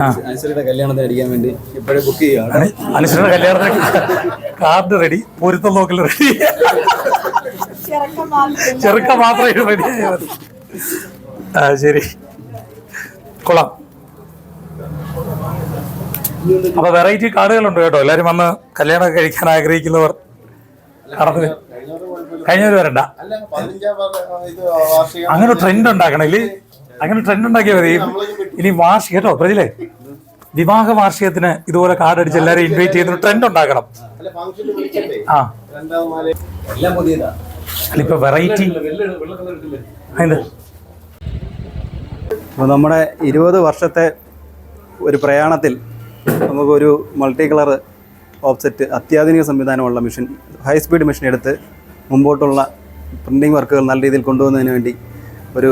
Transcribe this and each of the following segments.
അനുസരിയുടെ കല്യാണത്തിന് അടിക്കാൻ വേണ്ടി ഇപ്പോഴേ ബുക്ക് ചെയ്യുകയാണ് അനുശ്വരയുടെ കല്യാണത്തിന് കാർഡ് റെഡി പൊരുത്തം നോക്കൽ റെഡി ചെറുക്ക മാത്രമേ റെഡി ആ ശരി. കൊള്ളാം. അപ്പൊ വെറൈറ്റി കാർഡുകളുണ്ട് കേട്ടോ. എല്ലാരും വന്ന് കല്യാണം കഴിക്കാൻ ആഗ്രഹിക്കുന്നവർ കടന്നു. കഴിഞ്ഞവർ വരണ്ട. അങ്ങനെ ട്രെൻഡ് ഉണ്ടാക്കണം. ഇല്ലേ? അങ്ങനെ ട്രെൻഡ് ഉണ്ടാക്കിയാൽ മതി. ഇനി വാർഷിക കേട്ടോ പ്രജിലേ വിവാഹ വാർഷികത്തിന് ഇതുപോലെ കാർഡ് അടിച്ച് എല്ലാവരും ഇൻവൈറ്റ് ചെയ്യുന്ന ട്രെൻഡ് ഉണ്ടാക്കണം. ആ അല്ല ഇപ്പൊ വെറൈറ്റി എന്ത് അപ്പോൾ നമ്മുടെ ഇരുപത് വർഷത്തെ ഒരു പ്രയാണത്തിൽ നമുക്കൊരു മൾട്ടി കളർ ഓഫ്സെറ്റ് അത്യാധുനിക സംവിധാനമുള്ള മെഷീൻ ഹൈ സ്പീഡ് മെഷീൻ എടുത്ത് മുമ്പോട്ടുള്ള പ്രിന്റിംഗ് വർക്കുകൾ നല്ല രീതിയിൽ കൊണ്ടുപോകുന്നതിന് വേണ്ടി ഒരു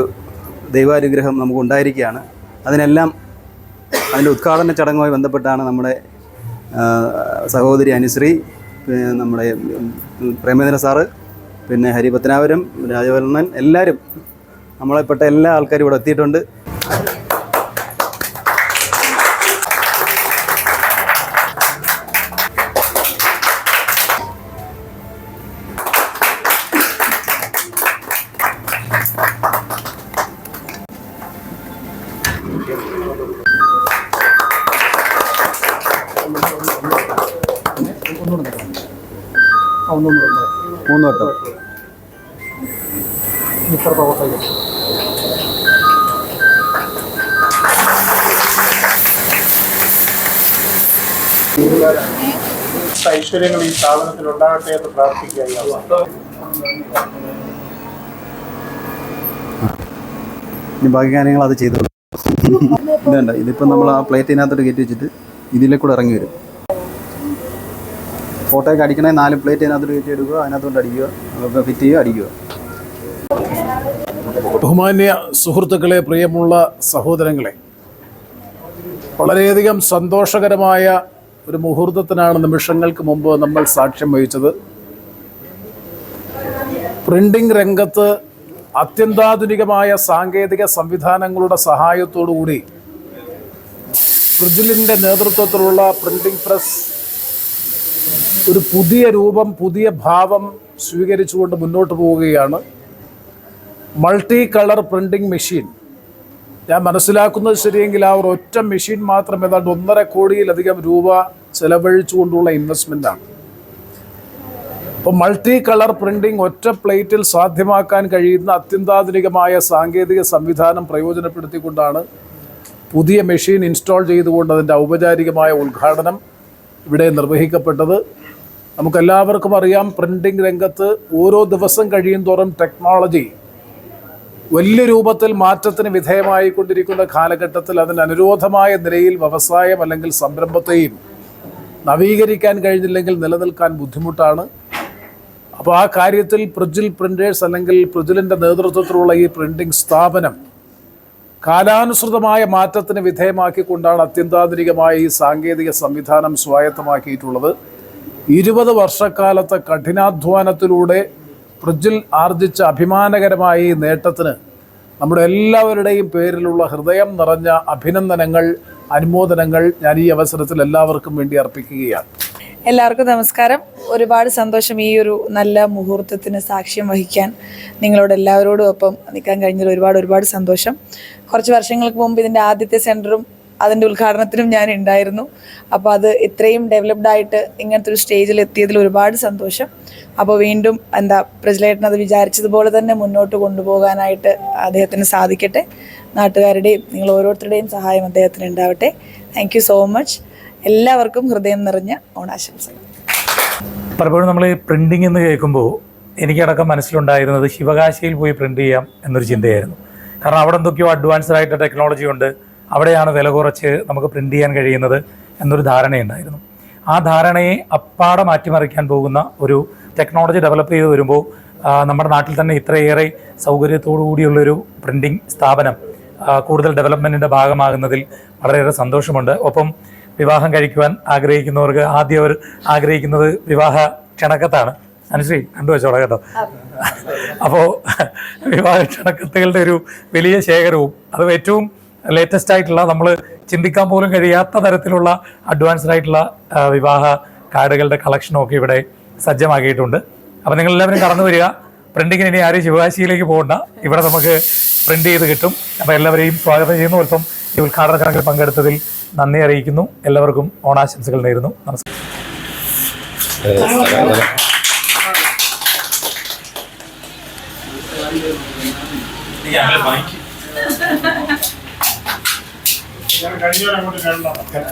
ദൈവാനുഗ്രഹം നമുക്ക് ഉണ്ടായിരിക്കുകയാണ് അതിനെല്ലാം അതിന്റെ ഉദ്ഘാടന ചടങ്ങുമായി ബന്ധപ്പെട്ടാണ് നമ്മുടെ സഹോദരി അനുശ്രീ നമ്മുടെ പ്രേമേന്ദ്ര സാറ് പിന്നെ ഹരിപത്നാപുരം രാജവർണൻ എല്ലാവരും നമ്മളെപ്പെട്ട എല്ലാ ആൾക്കാരും ഇവിടെ എത്തിയിട്ടുണ്ട്. മൂന്ന് വട്ടം. ഐശ്വര്യങ്ങൾ ഈ സ്ഥാപനത്തിൽ ഉണ്ടാകട്ടെ എന്ന് പ്രാർത്ഥിക്കുകയാണ് ഇനി ബാക്കി കാര്യങ്ങൾ അത് ചെയ്തു ഇതുണ്ട്. ഇതിപ്പോൾ നമ്മൾ ആ പ്ലേറ്റിനകത്തോട്ട് കയറ്റി വെച്ചിട്ട് ഇതിലെ കൂടെ ഇറങ്ങി വരും. ഫോട്ടോയൊക്കെ അടിക്കണേ നാല് പ്ലേറ്റ് അതിനകത്ത് കയറ്റി എടുക്കുക അതിനകത്തോട്ട് അടിക്കുക ഫിറ്റ് ചെയ്യുക അടിക്കുക. ബഹുമാന്യ സുഹൃത്തുക്കളെ പ്രിയമുള്ള സഹോദരങ്ങളെ വളരെയധികം സന്തോഷകരമായ ഒരു മുഹൂർത്തത്തിനാണ് നിമിഷങ്ങൾക്ക് മുമ്പ് നമ്മൾ സാക്ഷ്യം വഹിച്ചത്. പ്രിന്റിംഗ് രംഗത്ത് അത്യന്താധുനികമായ സാങ്കേതിക സംവിധാനങ്ങളുടെ സഹായത്തോടുകൂടി ഫ്രിജിലിന്റെ നേതൃത്വത്തിലുള്ള പ്രിന്റിംഗ് പ്രസ് ഒരു പുതിയ രൂപം പുതിയ ഭാവം സ്വീകരിച്ചുകൊണ്ട് മുന്നോട്ട് പോവുകയാണ്. Multi colour printing machine. ഞാൻ മനസ്സിലാക്കുന്നത് ശരിയെങ്കിൽ ആ ഒരു ഒറ്റ മെഷീൻ മാത്രം ഏതാണ്ട് ഒന്നര കോടിയിലധികം രൂപ ചെലവഴിച്ചുകൊണ്ടുള്ള ഇൻവെസ്റ്റ്മെന്റാണ് അപ്പോൾ മൾട്ടി കളർ പ്രിന്റിംഗ് ഒറ്റ പ്ലേറ്റിൽ സാധ്യമാക്കാൻ കഴിയുന്ന അത്യന്താധുനികമായ സാങ്കേതിക സംവിധാനം പ്രയോജനപ്പെടുത്തിക്കൊണ്ടാണ് പുതിയ മെഷീൻ ഇൻസ്റ്റാൾ ചെയ്തുകൊണ്ട് അതിന്റെ ഔപചാരികമായ ഉദ്ഘാടനം ഇവിടെ നിർവഹിക്കപ്പെട്ടത്. നമുക്കെല്ലാവർക്കും അറിയാം പ്രിന്റിംഗ് രംഗത്ത് ഓരോ ദിവസം കഴിയും തോറും ടെക്നോളജി വലിയ രൂപത്തിൽ മാറ്റത്തിന് വിധേയമായിക്കൊണ്ടിരിക്കുന്ന കാലഘട്ടത്തിൽ അതിന് അനുരോധമായ നിലയിൽ വ്യവസായം അല്ലെങ്കിൽ സംരംഭത്തെയും നവീകരിക്കാൻ കഴിഞ്ഞില്ലെങ്കിൽ നിലനിൽക്കാൻ ബുദ്ധിമുട്ടാണ്. അപ്പോൾ ആ കാര്യത്തിൽ പ്രിജിൽ പ്രിന്റേഴ്സ് അല്ലെങ്കിൽ പ്രിജിലിന്റെ നേതൃത്വത്തിലുള്ള ഈ പ്രിന്റിംഗ് സ്ഥാപനം കാലാനുസൃതമായ മാറ്റത്തിന് വിധേയമാക്കിക്കൊണ്ടാണ് അത്യന്താധുനികമായ ഈ സാങ്കേതിക സംവിധാനം സ്വായത്തമാക്കിയിട്ടുള്ളത്. ഇരുപത് വർഷക്കാലത്തെ കഠിനാധ്വാനത്തിലൂടെ പ്രജിൽ ആർജിച്ച അഭിമാനകരമായ ഈ നേട്ടത്തിന് നമ്മുടെ എല്ലാവരുടെയും പേരിലുള്ള ഹൃദയം നിറഞ്ഞ അഭിനന്ദനങ്ങൾ അനുമോദനങ്ങൾ ഞാൻ ഈ അവസരത്തിൽ എല്ലാവർക്കും വേണ്ടി അർപ്പിക്കുകയാണ്. എല്ലാവർക്കും നമസ്കാരം. ഒരുപാട് സന്തോഷം ഈ ഒരു നല്ല മുഹൂർത്തത്തിന് സാക്ഷ്യം വഹിക്കാൻ നിങ്ങളോട് എല്ലാവരോടും ഒപ്പം നിൽക്കാൻ കഴിഞ്ഞതിൽ ഒരുപാട് ഒരുപാട് സന്തോഷം. കുറച്ച് വർഷങ്ങൾക്ക് മുമ്പ് ഇതിന്റെ ആദ്യത്തെ സെന്ററും അതിന്റെ ഉദ്ഘാടനത്തിനും ഞാൻ ഉണ്ടായിരുന്നു. അപ്പോൾ അത് ഇത്രയും ഡെവലപ്ഡ് ആയിട്ട് ഇങ്ങനത്തെ ഒരു സ്റ്റേജിൽ എത്തിയതിൽ ഒരുപാട് സന്തോഷം. അപ്പോൾ വീണ്ടും എന്താ പ്രജലേട്ടൻ അത് വിചാരിച്ചതുപോലെ തന്നെ മുന്നോട്ട് കൊണ്ടുപോകാനായിട്ട് അദ്ദേഹത്തിന് സാധിക്കട്ടെ. നാട്ടുകാരുടെയും നിങ്ങൾ ഓരോരുത്തരുടെയും സഹായം അദ്ദേഹത്തിന് ഉണ്ടാവട്ടെ. താങ്ക് യു സോ മച്ച് എല്ലാവർക്കും ഹൃദയം നിറഞ്ഞ ഓണാശംസകൾ. പലപ്പോഴും നമ്മൾ ഈ പ്രിന്റിംഗ് എന്ന് കേൾക്കുമ്പോൾ എനിക്കടക്കം മനസ്സിലുണ്ടായിരുന്നത് ശിവകാശിയിൽ പോയി പ്രിന്റ് ചെയ്യാം എന്നൊരു ചിന്തയായിരുന്നു. കാരണം അവിടെ എന്തൊക്കെയോ അഡ്വാൻസ്ഡ് ആയിട്ട് ടെക്നോളജി ഉണ്ട്. അവിടെയാണ് വില കുറച്ച് നമുക്ക് പ്രിന്റ് ചെയ്യാൻ കഴിയുന്നത് എന്നൊരു ധാരണയുണ്ടായിരുന്നു ആ ധാരണയെ അപ്പാടെ മാറ്റിമറിക്കാൻ പോകുന്ന ഒരു ടെക്നോളജി ഡെവലപ്പ് ചെയ്ത് വരുമ്പോൾ നമ്മുടെ നാട്ടിൽ തന്നെ ഇത്രയേറെ സൗകര്യത്തോടു കൂടിയുള്ളൊരു പ്രിന്റിംഗ് സ്ഥാപനം കൂടുതൽ ഡെവലപ്മെന്റിന്റെ ഭാഗമാകുന്നതിൽ വളരെയേറെ സന്തോഷമുണ്ട്. ഒപ്പം വിവാഹം കഴിക്കുവാൻ ആഗ്രഹിക്കുന്നവർക്ക് ആദ്യം അവർ ആഗ്രഹിക്കുന്നത് വിവാഹ ക്ഷണക്കത്താണ് അനുശ്രീ കണ്ടു വെച്ചോളാം കേട്ടോ. അപ്പോൾ വിവാഹ ക്ഷണക്കത്തുകളുടെ ഒരു വലിയ ശേഖരവും അത് ഏറ്റവും ലേറ്റസ്റ്റ് ആയിട്ടുള്ള നമ്മൾ ചിന്തിക്കാൻ പോലും കഴിയാത്ത തരത്തിലുള്ള അഡ്വാൻസ്ഡ് ആയിട്ടുള്ള വിവാഹ കാർഡുകളുടെ കളക്ഷനും ഒക്കെ ഇവിടെ സജ്ജമാക്കിയിട്ടുണ്ട്. അപ്പോൾ നിങ്ങൾ എല്ലാവരും കടന്നു വരിക. പ്രിന്റിങ്ങിന് ഇനി ആരും ശിവകാശിയിലേക്ക് പോകണ്ട. ഇവിടെ നമുക്ക് പ്രിന്റ് ചെയ്ത് കിട്ടും. അപ്പോൾ എല്ലാവരെയും സ്വാഗതം ചെയ്യുന്നു. ഒരുപ്പം ഈ ഉദ്ഘാടന ചടങ്ങിൽ പങ്കെടുത്തതിൽ നന്ദി അറിയിക്കുന്നു. എല്ലാവർക്കും ഓണാശംസകൾ നേരുന്നു. നമസ്കാരം. കഴിഞ്ഞ അങ്ങോട്ട് കേരളം